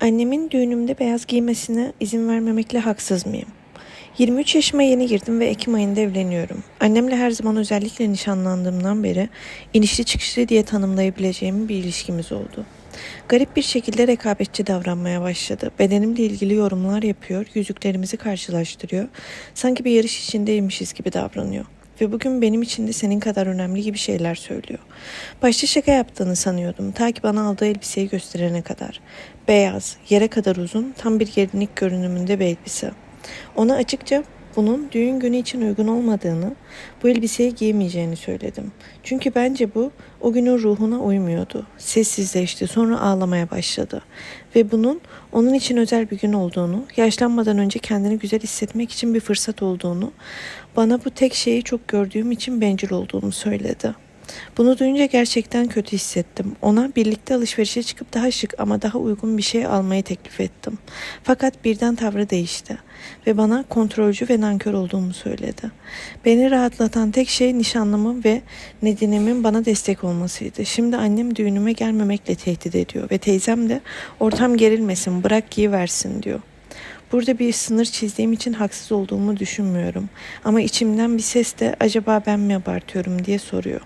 Annemin düğünümde beyaz giymesine izin vermemekle haksız mıyım? 23 yaşıma yeni girdim ve Ekim ayında evleniyorum. Annemle her zaman özellikle nişanlandığımdan beri inişli çıkışlı diye tanımlayabileceğim bir ilişkimiz oldu. Garip bir şekilde rekabetçi davranmaya başladı. Bedenimle ilgili yorumlar yapıyor, yüzüklerimizi karşılaştırıyor. Sanki bir yarış içindeymişiz gibi davranıyor. Ve bugün benim için de senin kadar önemli gibi şeyler söylüyor. Başta şaka yaptığını sanıyordum. Ta ki bana aldığı elbiseyi gösterene kadar. Beyaz, yere kadar uzun, tam bir gelinlik görünümünde bir elbise. Ona açıkça bunun düğün günü için uygun olmadığını, bu elbiseyi giyemeyeceğini söyledim. Çünkü bence bu o günün ruhuna uymuyordu. Sessizleşti, sonra ağlamaya başladı. Ve bunun onun için özel bir gün olduğunu, yaşlanmadan önce kendini güzel hissetmek için bir fırsat olduğunu, bana bu tek şeyi çok gördüğüm için bencil olduğumu söyledi. Bunu duyunca gerçekten kötü hissettim. Ona birlikte alışverişe çıkıp daha şık ama daha uygun bir şey almayı teklif ettim. Fakat birden tavrı değişti ve bana kontrolcü ve nankör olduğumu söyledi. Beni rahatlatan tek şey nişanlımın ve Nedine'min bana destek olmasıydı. Şimdi annem düğünüme gelmemekle tehdit ediyor ve teyzem de ortam gerilmesin bırak giyiversin diyor. Burada bir sınır çizdiğim için haksız olduğumu düşünmüyorum. Ama içimden bir ses de acaba ben mi abartıyorum diye soruyor.